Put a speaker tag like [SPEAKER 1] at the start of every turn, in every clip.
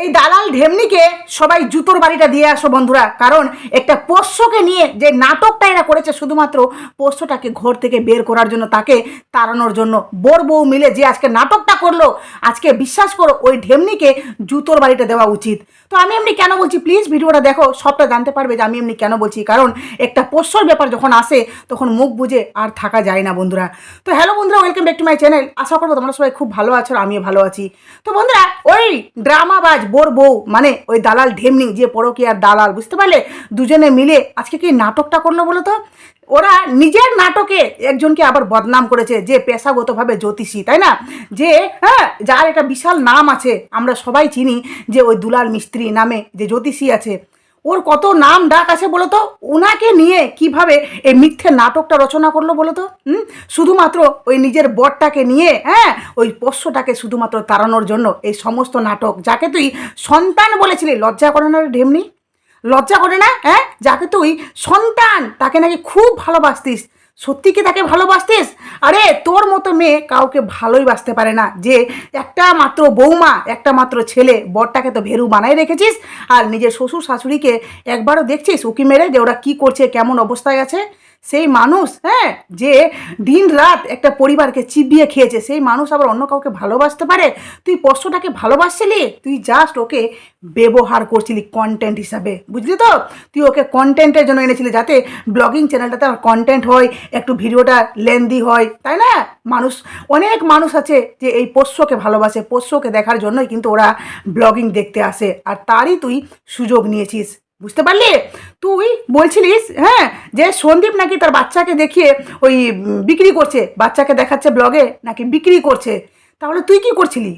[SPEAKER 1] এই দালাল ঢেমনিকে সবাই জুতোর বাড়িটা দিয়ে আসো বন্ধুরা। কারণ একটা পোষ্যকে নিয়ে যে নাটকটা এরা করেছে, শুধুমাত্র পোষ্যটাকে ঘর থেকে বের করার জন্য, তাকে তাড়ানোর জন্য। বোর বউ মিলে যে আজকে নাটকটা করল, আজকে বিশ্বাস করো ওই ঢেমনিকে জুতোর বাড়িটা দেওয়া উচিত। তো আমি এমনি কেন বলছি প্লিজ ভিডিওটা দেখো, সবটা জানতে পারবে যে আমি এমনি কেন বলছি। কারণ একটা পোষ্যর ব্যাপার যখন আসে, তখন মুখ বুঝে আর থাকা যায় না বন্ধুরা। তো হ্যালো বন্ধুরা welcome back to my channel আশা করব তোমরা সবাই খুব ভালো আছো আমিও ভালো আছি। তো বন্ধুরা, ওই ড্রামাবাজ বোর বউ মানে ওই দালাল ঢেমনি, যে পরকীয়ার দালাল, বুঝতে পারলে? দুজনে মিলে আজকে কি নাটকটা করল বলো তো? ওরা নিজের নাটকে একজনকে আবার বদনাম করেছে, যে পেশাগতভাবে জ্যোতিষী, তাই না? যে হ্যাঁ যার একটা বিশাল নাম আছে, আমরা সবাই চিনি, যে ওই দুলাল মিস্ত্রি নামে যে জ্যোতিষী আছে ওর কত নাম ডাক আছে বলো তো? ওনাকে নিয়ে কীভাবে এই মিথ্যে নাটকটা রচনা করল বলতো হুম? শুধুমাত্র ওই নিজের বরটাকে নিয়ে হ্যাঁ? ওই পোষ্যটাকে শুধুমাত্র তাড়ানোর জন্য এই সমস্ত নাটক, যাকে তুই সন্তান বলেছিলি, লজ্জা করে না ঢেমনি? লজ্জা করে না হ্যাঁ? যাকে তুই সন্তান, তাকে নাকি খুব ভালোবাসতিস। সত্যি কি তাকে ভালোবাসতিস? আরে, তোর মতো মেয়ে কাউকে ভালোই বাসতে পারে না। যে একটা মাত্র বৌমা, একটা মাত্র ছেলে, বরটাকে তো ভেরু বানায় রেখেছিস। আর নিজের শ্বশুর শাশুড়িকে একবারও দেখছিস উকি মেরে যে ওরা কী করছে, কেমন অবস্থায় আছে? সেই মানুষ হ্যাঁ যে দিন রাত একটা পরিবারকে চিবিয়ে খেয়েছে, সেই মানুষ আবার অন্য কাউকে ভালোবাসতে পারে? তুই পোষ্যটাকে ভালোবাসছিলি? তুই জাস্ট ওকে ব্যবহার করছিলি কন্টেন্ট হিসাবে, বুঝলি তো? তুই ওকে কন্টেন্টের জন্য এনেছিলি যাতে ব্লগিং চ্যানেলটাতে আমার কন্টেন্ট হয়, একটু ভিডিওটা লেন্দি হয়, তাই না? মানুষ, অনেক মানুষ আছে যে এই পোষ্যকে ভালোবাসে, পোষ্যকে দেখার জন্যই কিন্তু ওরা ব্লগিং দেখতে আসে, আর তারই তুই সুযোগ নিয়েছিস। বুঝতে পারলি? তুই বলছিলিস হ্যাঁ যে সন্দীপ নাকি তার বাচ্চাকে দেখিয়ে ওই বিক্রি করছে, বাচ্চাকে দেখাচ্ছে ব্লগে নাকি বিক্রি করছে। তাহলে তুই কি করছিলি?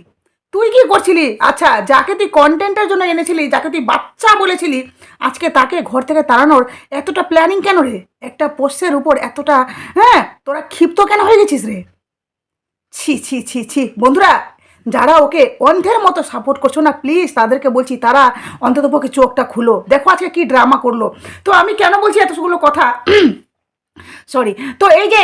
[SPEAKER 1] তুই কি করছিলি? আচ্ছা যাকে তুই কন্টেন্টের জন্য এনেছিলি, যাকে তুই বাচ্চা বলেছিলি, আজকে তাকে ঘর থেকে তাড়ানোর এতটা প্ল্যানিং কেন রে? একটা পোষ্যের উপর এতটা হ্যাঁ তোরা ক্ষিপ্ত কেন হয়ে গেছিস রে? ছি ছি ছি ছি। বন্ধুরা যারা ওকে অন্ধের মতো সাপোর্ট করছ না প্লিজ তাদেরকে বলছি, তারা অন্ততপক্ষে চোখটা খুলো। দেখো আজকে কি ড্রামা করল। তো আমি কেন বলছি এতগুলো কথা? সরি তো এই যে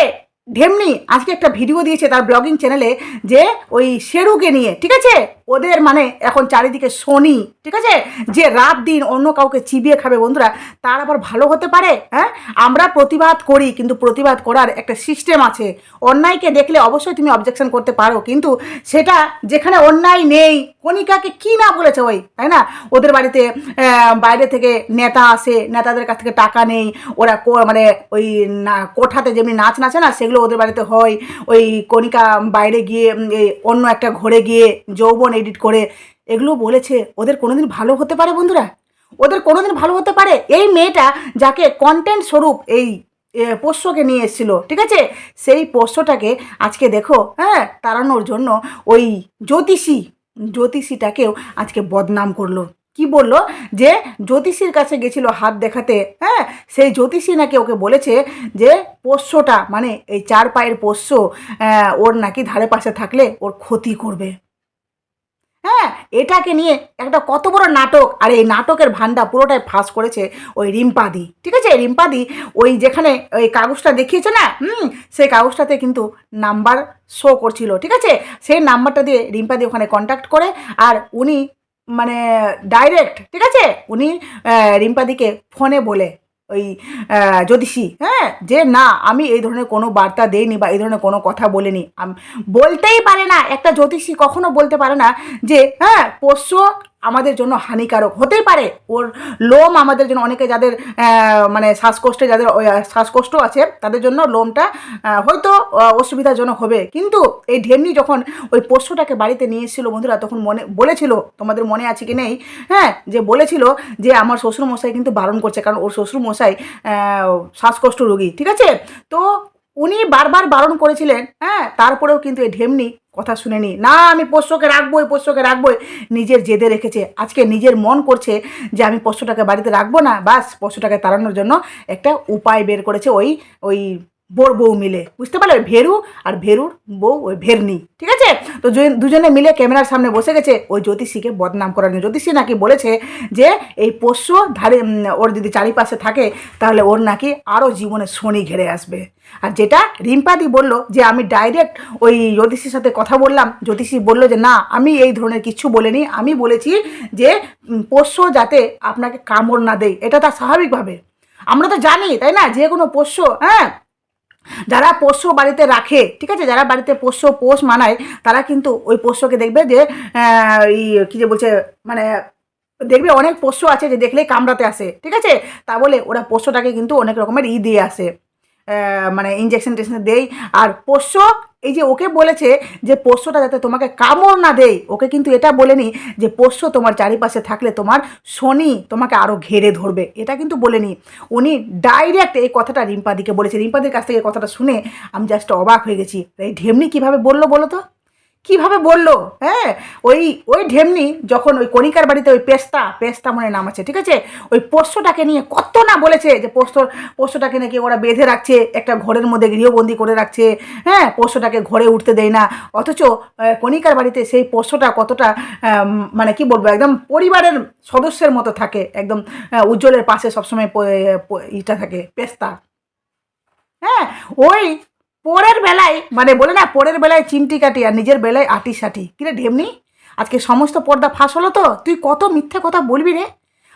[SPEAKER 1] ঢেমনি আজকে একটা ভিডিও দিয়েছে তার ব্লগিং চ্যানেলে যে ওই শেরুকে নিয়ে, ঠিক আছে? ওদের মানে এখন চারিদিকে শনি, ঠিক আছে? যে রাত দিন অন্য কাউকে চিবিয়ে খাবে বন্ধুরা, তার আবার ভালো হতে পারে হ্যাঁ? আমরা প্রতিবাদ করি, কিন্তু প্রতিবাদ করার একটা সিস্টেম আছে। অন্যায়কে দেখলে অবশ্যই তুমি অবজেকশন করতে পারো, কিন্তু সেটা যেখানে অন্যায় নেই, কণিকাকে কি না বলেছে ওই, তাই না? ওদের বাড়িতে বাইরে থেকে নেতা আসে, নেতাদের কাছ থেকে টাকা নেই, ওরা মানে ওই না, কোঠাতে যেমনি নাচ নাচে না, সেগুলো ওদের বাড়িতে হয়। ওই কণিকা বাইরে গিয়ে অন্য একটা ঘরে গিয়ে যৌবন এডিট করে এগুলো বলেছে, ওদের কোনোদিন ভালো হতে পারে বন্ধুরা? ওদের কোনোদিন ভালো হতে পারে? এই মেয়েটা যাকে কন্টেন্ট স্বরূপ এই পোষ্যকে নিয়ে এসেছিল, ঠিক আছে? সেই পোষ্যটাকে আজকে দেখো হ্যাঁ তাড়ানোর জন্য ওই জ্যোতিষী, জ্যোতিষীটাকেও আজকে বদনাম করল। কি বলল? যে জ্যোতিষীর কাছে গেছিল হাত দেখাতে হ্যাঁ? সেই জ্যোতিষী নাকি ওকে বলেছে যে পোষ্যটা মানে এই চার পায়ের পোষ্য ওর নাকি ধারে পাশে থাকলে ওর ক্ষতি করবে। হ্যাঁ এটাকে নিয়ে একটা কত বড় নাটক। আর এই নাটকের ভান্ডা পুরোটাই ফাঁস করেছে ওই রিম্পাদি। ঠিক আছে? রিম্পাদি ওই যেখানে ওই কাগজটা দেখিয়েছে না? হুম, সেই কাগজটাতে কিন্তু নাম্বার শো করছিল। ঠিক আছে? সেই নাম্বারটা দিয়ে রিম্পাদি ওখানে কন্ট্যাক্ট করে আর উনি মানে ডাইরেক্ট ঠিক আছে? উনি রিম্পাদিকে ফোনে বলে ওই জ্যোতিষী হ্যাঁ? যে না, আমি এই ধরনের কোনো বার্তা দেইনি বা এই ধরনের কোনো কথা বলিনি। বলতেই পারে না, একটা জ্যোতিষী কখনো বলতে পারে না যে হ্যাঁ পোষ্য আমাদের জন্য হানিকারক হতেই পারে। ওর লোম আমাদের জন্য অনেকে যাদের মানে শ্বাসকষ্টে যাদের শ্বাসকষ্ট আছে, তাদের জন্য লোমটা হয়তো অসুবিধাজনক হবে। কিন্তু এই ঢেমনি যখন ওই পোষ্যটাকে বাড়িতে নিয়ে এসেছিল বন্ধুরা, তখন মনে, বলেছিল, তোমাদের মনে আছে কি নেই? হ্যাঁ যে বলেছিল যে আমার শ্বশুর মশাই কিন্তু বারণ করছে, কারণ ওর শ্বশুর মশাই শ্বাসকষ্ট রোগী, ঠিক আছে? তো উনি বারবার বারণ করেছিলেন হ্যাঁ তারপরেও কিন্তু এই ঢেমনি কথা শুনেনি। না, আমি পোষ্যকে রাখবোই পোষ্যকে রাখবোই। নিজের জেদে রেখেছে। আজকে নিজের মন করছে যে আমি পোষ্যটাকে বাড়িতে রাখব না, বাস পোষ্যটাকে তাড়ানোর জন্য একটা উপায় বের করেছে ওই ওই বোর বউ মিলে। বুঝতে পারলে? ভেরু আর ভেরুর বউ, ওই ভেরনি। ঠিক আছে? তো দুজনে মিলে ক্যামেরার সামনে বসে গেছে। ওই জ্যোতিষীকে বদনাম করার জন্য। জ্যোতিষী নাকি বলেছে যে, এই পোষ্য ধারে ওর যদি চারিপাশে থাকে, তাহলে ওর নাকি আরও জীবনে শনি ঘেরে আসবে। আর যেটা রিম্পাদি বলল যে, আমি ডাইরেক্ট ওই জ্যোতিষীর সাথে কথা বললাম। জ্যোতিষী বলল যে, না, আমি এই ধরনের কিছু বলিনি। আমি বলেছি যে পোষ্য যাতে আপনাকে কামড় না দেয়। এটা তার স্বাভাবিকভাবে। আমরা তো জানি, তাই না? যে কোনো পোষ্য হ্যাঁ যারা পোষ্য বাড়িতে রাখে, ঠিক আছে? যারা বাড়িতে পোষ্য, পোষ মানায়, তারা কিন্তু ওই পোষ্যকে দেখবে যে এই কী যে বলছে মানে দেখবে অনেক পোষ্য আছে যে দেখলেই কামড়াতে আসে, ঠিক আছে? তা বলে ওরা পোষ্যটাকে কিন্তু অনেক রকমের ই দিয়ে আসে মানে ইঞ্জেকশন টেকশন দেয়। আর পোষ্য এই যে ওকে বলেছে যে পোষ্যটা যাতে তোমাকে কামড় না দেয়, ওকে কিন্তু এটা বলেনি যে পোষ্য তোমার চারিপাশে থাকলে তোমার শনি তোমাকে আরও ঘেরে ধরবে। এটা কিন্তু বলেনি। উনি ডাইরেক্ট এই কথাটা রিম্পাদিকে বলেছে। রিম্পাদির কাছ থেকে এই কথাটা শুনে আমি জাস্ট অবাক হয়ে গেছি। এই ঢেমনি কীভাবে বলল বলো তো? কীভাবে বলল? হ্যাঁ ওই ওই ঢেমনি যখন ওই কণিকার বাড়িতে ওই পেস্তা পেস্তা মনে নাম আছে, ঠিক আছে? ওই পোষ্যটাকে নিয়ে কত না বলেছে যে পোষ্য পোষ্যটাকে নাকি ওরা বেঁধে রাখছে, একটা ঘরের মধ্যে গৃহবন্দী করে রাখছে। হ্যাঁ পোষ্যটাকে ঘরে উঠতে দেয় না। অথচ কণিকার বাড়িতে সেই পোষ্যটা কতটা মানে কি বলব, একদম পরিবারের সদস্যের মতো থাকে, একদম উজ্জ্বলের পাশে সবসময় ইটা থাকে, পেস্তা। হ্যাঁ ওই পরের বেলায় মানে বলে না, পরের বেলায় চিমটি কাটি আর নিজের বেলায় আটি সাটি। কিরে ঢেমনি? আজকে সমস্ত পর্দা ফাঁস হলো তো? তুই কত মিথ্যে কথা বলবি রে?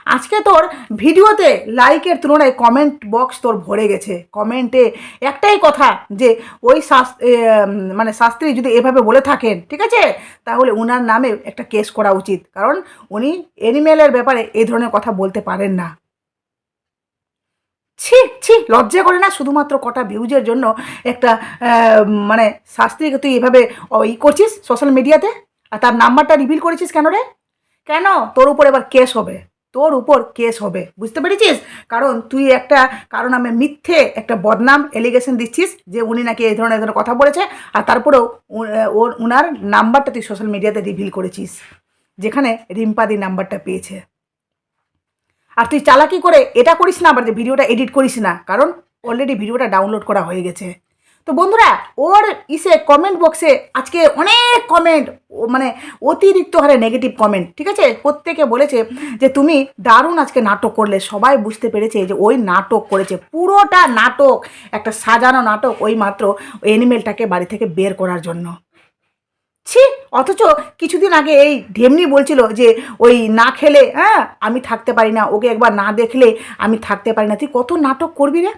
[SPEAKER 1] আজকে তোর ভিডিওতে লাইকের তুলনায় কমেন্ট বক্স তোর ভরে গেছে। কমেন্টে একটাই কথা যে, ওই শাস- মানে শাস্ত্রী যদি এভাবে বলে থাকেন, ঠিক আছে? তাহলে ওনার নামে একটা কেস করা উচিত। কারণ উনি এনিমেলের ব্যাপারে এই ধরনের কথা বলতে পারেন না। ছি, লজ্জা করে না? শুধুমাত্র কটা ভিউজের জন্য একটা মানে শাস্ত্রীকে তুই এভাবে ই করছিস সোশ্যাল মিডিয়াতে আর তার নাম্বারটা রিভিল করেছিস কেন রে? কেন? তোর উপর এবার কেস হবে। তোর উপর কেস হবে। বুঝতে পেরেছিস? কারণ তুই একটা কারণ আমি মিথ্যে একটা বদনাম এলিগেশন দিচ্ছিস যে উনি নাকি এই ধরনের ধরনের কথা বলেছে, আর তারপরেও ওর, উনার নাম্বারটা তুই সোশ্যাল মিডিয়াতে রিভিল করেছিস, যেখানে রিম্পাদি নাম্বারটা পেয়েছে। আর তুই চালাকি করে এটা করিস না, আবার যে ভিডিওটা এডিট করিস না। কারণ অলরেডি ভিডিওটা ডাউনলোড করা হয়ে গেছে। তো বন্ধুরা, ওর ইসে কমেন্ট বক্সে আজকে অনেক কমেন্ট মানে অতিরিক্ত হারে নেগেটিভ কমেন্ট ঠিক আছে? প্রত্যেকে বলেছে যে, তুমি দারুণ আজকে নাটক করলে। সবাই বুঝতে পেরেছে যে, ওই নাটক করেছে। পুরোটা নাটক, একটা সাজানো নাটক, ওই মাত্র ওই অ্যানিমেলটাকে বাড়ি থেকে বের করার জন্য। ছি, অথচ কিছুদিন আগে এই ঢেমনি বলছিল যে ওই না খেলে হ্যাঁ আমি থাকতে পারি না, ওকে একবার না দেখলে আমি থাকতে পারি না। তুই কত নাটক করবি রে?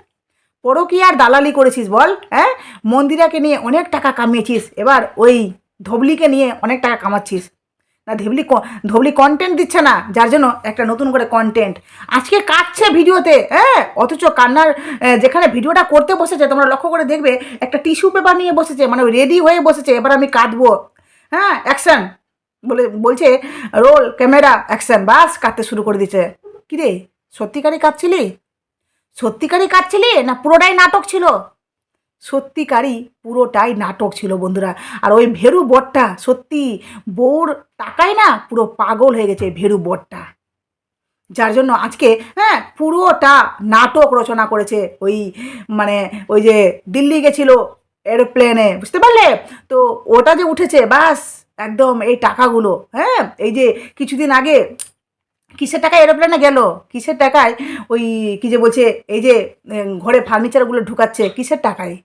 [SPEAKER 1] পরও কি আর দালালি করেছিস বল হ্যাঁ? মন্দিরাকে নিয়ে অনেক টাকা কামিয়েছিস, এবার ওই ধবলিকে নিয়ে অনেক টাকা কামাচ্ছিস। না, ধবলি ধবলি কন্টেন্ট দিচ্ছে না, যার জন্য একটা নতুন করে কন্টেন্ট আজকে কাটছে ভিডিওতে হ্যাঁ? অথচ কান্নার যেখানে ভিডিওটা করতে বসেছে, তোমরা লক্ষ্য করে দেখবে, একটা টিস্যু পেপার নিয়ে বসেছে মানে রেডি হয়ে বসেছে, এবার আমি কাটবো। হ্যাঁ অ্যাকশন বলে, বলছে রোল ক্যামেরা অ্যাকশন বাস কাটতে শুরু করে দিচ্ছে কিরে, সত্যিকারই কাটছিলি সত্যিকারই কাটছিলি না, পুরোটাই নাটক ছিল? সত্যিকারই, পুরোটাই নাটক ছিল, বন্ধুরা। আর ওই ভেরু বটটা, সত্যি বউর টাকায় না পুরো পাগল হয়ে গেছে ভেরু বটটা। যার জন্য আজকে হ্যাঁ পুরোটা নাটক রচনা করেছে ওই মানে ওই যে দিল্লি গেছিল এরোপ্লেনে, বুঝতে পারলে? তো ওটা যে উঠেছে, বাস, একদম এই টাকাগুলো হ্যাঁ? এই যে কিছুদিন আগে, কিসের টাকায় এরোপ্লেনে গেল? কিসের টাকায়? ওই কি যে বলছে, এই যে ঘরে ফার্নিচারগুলো ঢুকাচ্ছে, কিসের টাকায়?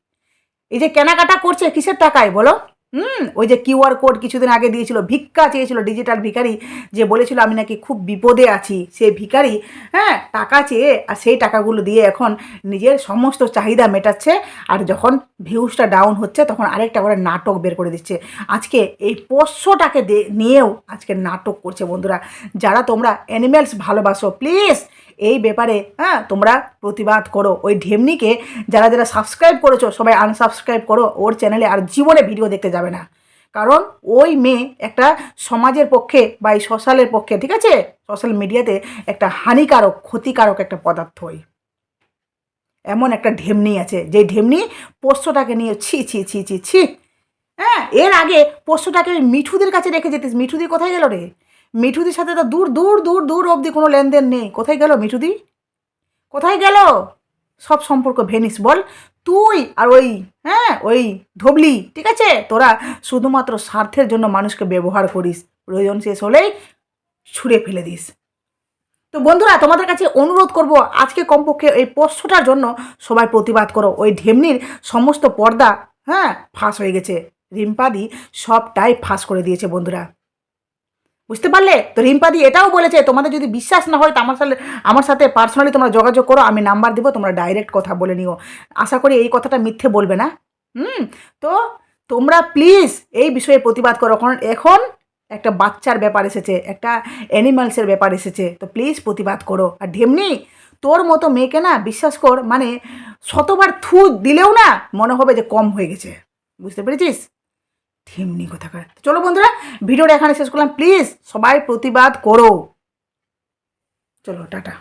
[SPEAKER 1] এই যে কেনাকাটা করছে, কিসের টাকায় বলো? হুম, ওই যে কিউআর কোড কিছুদিন আগে দিয়েছিল, ভিক্ষা চেয়েছিল ডিজিটাল ভিখারি, যে বলেছিল আমি নাকি খুব বিপদে আছি, সেই ভিখারি হ্যাঁ টাকা চেয়ে, আর সেই টাকাগুলো দিয়ে এখন নিজের সমস্ত চাহিদা মেটাচ্ছে, আর যখন ভিউজটা ডাউন হচ্ছে, তখন আরেকটা করে নাটক বের করে দিচ্ছে। আজকে এই পোষ্যটাকে নিয়েও আজকে নাটক করছে বন্ধুরা। যারা তোমরা অ্যানিমেলস ভালোবাসো প্লিজ এই ব্যাপারে হ্যাঁ তোমরা প্রতিবাদ করো। ওই ঢেমনিকে যারা যারা সাবস্ক্রাইব করেছ, সবাই আনসাবস্ক্রাইব করো। ওর চ্যানেলে আর জীবনে ভিডিও দেখতে যাবে না। কারণ ওই মেয়ে একটা সমাজের পক্ষে বা এই সোশ্যালের পক্ষে, ঠিক আছে? সোশ্যাল মিডিয়াতে একটা হানিকারক, ক্ষতিকারক একটা পদার্থ ওই। এমন একটা ঢেমনি আছে। যে ঢেমনি পোষ্যটাকে নিয়ে ছি ছি ছি ছি ছি হ্যাঁ এর আগে পোষ্যটাকে মিঠুদের কাছে রেখে যেতিস। মিঠুদি কোথায় গেল রে? মিঠুদির সাথে তো দূর দূর দূর দূর অবধি কোনো লেনদেন নেই। কোথায় গেল মিঠুদি? কোথায় গেল? সব সম্পর্ক ভেনিস, বল। তুই আর ওই হ্যাঁ ওই ধবলি, ঠিক আছে? তোরা শুধুমাত্র স্বার্থের জন্য মানুষকে ব্যবহার করিস, প্রয়োজন শেষ হলেই ছুঁড়ে ফেলে দিস। তো বন্ধুরা, তোমাদের কাছে অনুরোধ করব, আজকে কমপক্ষে এই পোষ্যটার জন্য সবাই প্রতিবাদ করো। ওই ঢেমনির সমস্ত পর্দা হ্যাঁ ফাঁস হয়ে গেছে। রিম্পাদি সবটাই ফাঁস করে দিয়েছে, বন্ধুরা। বুঝতে পারলে? তো রিম্পাদি এটাও বলেছে, তোমাদের যদি বিশ্বাস না হয়, তো আমার সাথে আমার সাথে পার্সোনালি তোমরা যোগাযোগ করো, আমি নাম্বার দেবো, তোমরা ডাইরেক্ট কথা বলে নিও। আশা করি এই কথাটা মিথ্যে বলবে না। হুম? তো তোমরা প্লিজ এই বিষয়ে প্রতিবাদ করো, কারণ এখন একটা বাচ্চার ব্যাপার এসেছে, একটা অ্যানিমালসের ব্যাপার এসেছে। তো প্লিজ প্রতিবাদ করো। আর ঢেমনি, তোর মতো মেয়েকে না বিশ্বাস কর মানে শতবার থু দিলেও না মনে হবে যে কম হয়ে গেছে। বুঝতে পেরেছিস? ঢেমনি কোথাকার চলো বন্ধুরা ভিডিওটা এখানে শেষ করলাম। প্লিজ সবাই প্রতিবাদ করো। চলো টাটা।